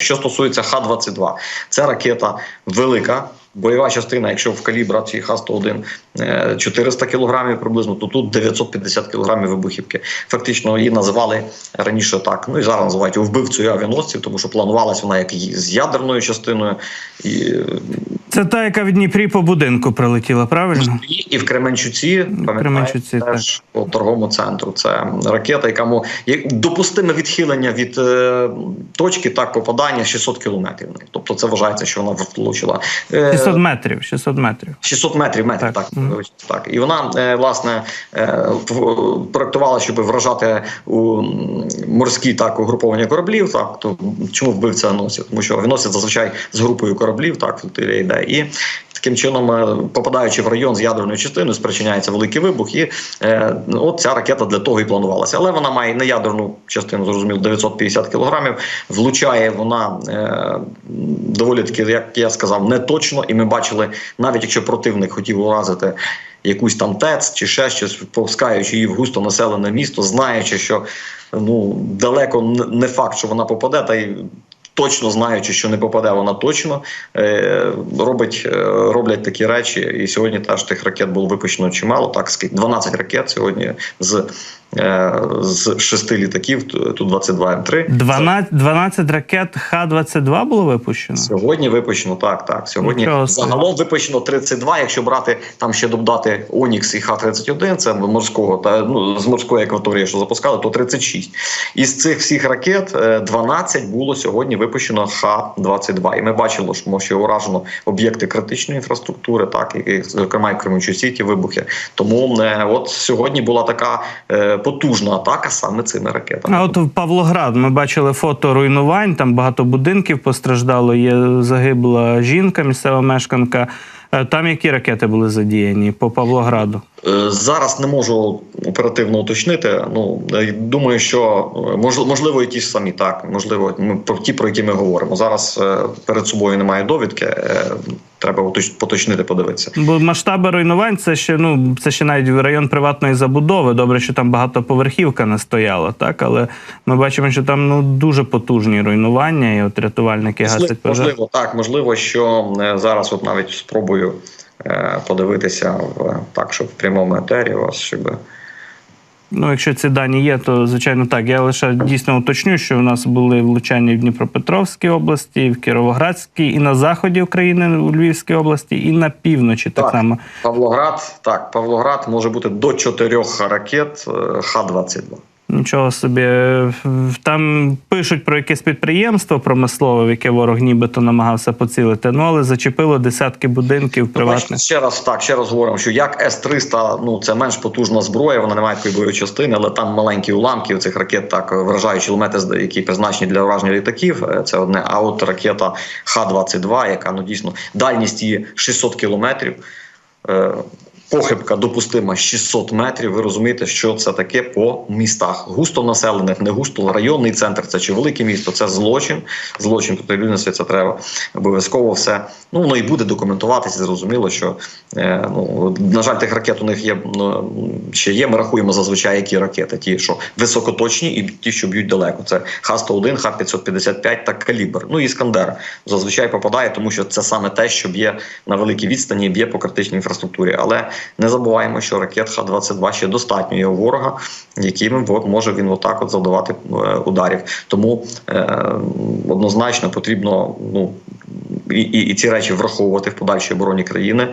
Що стосується Х-22, це ракета велика. Бойова частина, якщо в калібрації Х-101 е, 400 кілограмів приблизно, то тут 950 кілограмів вибухівки. Фактично її називали раніше так. Ну і зараз називають вбивцею авіаносців, тому що планувалась вона як з ядерною частиною, і, е, Це та, яка в Дніпрі по будинку прилетіла, правильно? і, в Кременчуці, пам'ятаєте, теж по торговому центру. Це ракета, яка допустиме відхилення від е, точки так попадання 600 кілометрів. Тобто це вважається, що вона влучила. Е, 600 метрів, 600 метрів. 600 метрів, метрів, Так. так, так. І вона е, власне е, проектувала, щоб вражати у морські так угруповання кораблів. Так то чому вбивця носить? Тому що виносять зазвичай з групою кораблів, так флотилія і. Таким чином, е, попадаючи в район з ядерною частиною, спричиняється великий вибух, і е, от ця ракета для того і планувалася. Але вона має не ядерну частину, зрозуміло, 950 кілограмів. Влучає вона е, доволі таки, як я сказав, не точно. І ми бачили, навіть якщо противник хотів уразити якусь там ТЕЦ чи ще щось, пускаючи її в густо населене місто, знаючи, що ну далеко не факт, що вона попаде, та й точно знаючи, що не попаде вона точно, е, робить, е, роблять такі речі. І сьогодні теж тих ракет було випущено чимало. Так, скільки 12 ракет сьогодні з, з шести літаків, ту 22 М3. 12, 12 ракет Х-22 було випущено? Сьогодні випущено так. Так сьогодні Нічого загалом випущено 32, Якщо брати там ще додати Онікс і Х-31, це морського та ну з морської акваторії, що запускали, то 36. Із цих всіх ракет е, 12 було сьогодні випущено Х-22. І ми бачили, що ще уражено об'єкти критичної інфраструктури, так і зокрема і в Кременчуці ті вибухи. Тому е, от сьогодні була така е, потужна атака саме цими ракетами. А от в Павлоград ми бачили фото руйнувань, там багато будинків постраждало, є загибла жінка, місцева мешканка. Е, Там які ракети були задіяні по Павлограду? Е, Зараз не можу оперативно уточнити. Ну е, думаю, що мож- можливо і ті ж самі так. Можливо, про ті, про які ми говоримо. Зараз перед собою немає довідки. Треба поточнити, подивитися. Бо масштаби руйнувань це ще ну це ще навіть район приватної забудови. Добре, що там багатоповерхівка не стояла, так але ми бачимо, що там ну дуже потужні руйнування, і от рятувальники Можливо, гасять пожежі. можливо, так можливо, що зараз, от навіть спробую е, подивитися в так, щоб в прямому етері у вас, щоб Ну, якщо ці дані є, то звичайно так. Я лише дійсно уточню, що в нас були влучання в Дніпропетровській області, в Кіровоградській, і на заході України, у Львівській області, і на півночі так, Так. само. Павлоград. Так, Павлоград може бути до чотирьох ракет е, Х-22. Нічого собі. Там пишуть про якесь підприємство промислове, в яке ворог нібито намагався поцілити. Ну але зачепило десятки будинків Ну, приватних. ще раз так, ще раз говоримо, що як С-300, ну це менш потужна зброя, вона не має такої бойової частини, але там маленькі уламки у цих ракет так вражаючі елементи, з- які призначені для враження літаків. е, Це одне. А от ракета Х-22, яка ну дійсно дальність її 600 кілометрів. Похибка допустима 600 метрів. Ви розумієте, що це таке по містах густо населених, не густо районний центр. Це чи велике місто? Це злочин. Злочин проти людяності. Це треба обов'язково все. Ну воно і буде документуватися. Зрозуміло, що е, ну на жаль, тих ракет у них є ну, ще є. Ми рахуємо зазвичай які ракети, ті, що високоточні, і ті, що б'ють далеко. Це Х-101, Х-555 та калібр. Ну Іскандер зазвичай попадає, тому що це саме те, що б'є на великій відстані, б'є по критичній інфраструктурі. Але не забуваємо, що ракет Х-22 ще достатньо є у ворога, якими от може він отак от завдавати е, ударів. Тому е, однозначно потрібно ну і, і, і ці речі враховувати в подальшій обороні країни.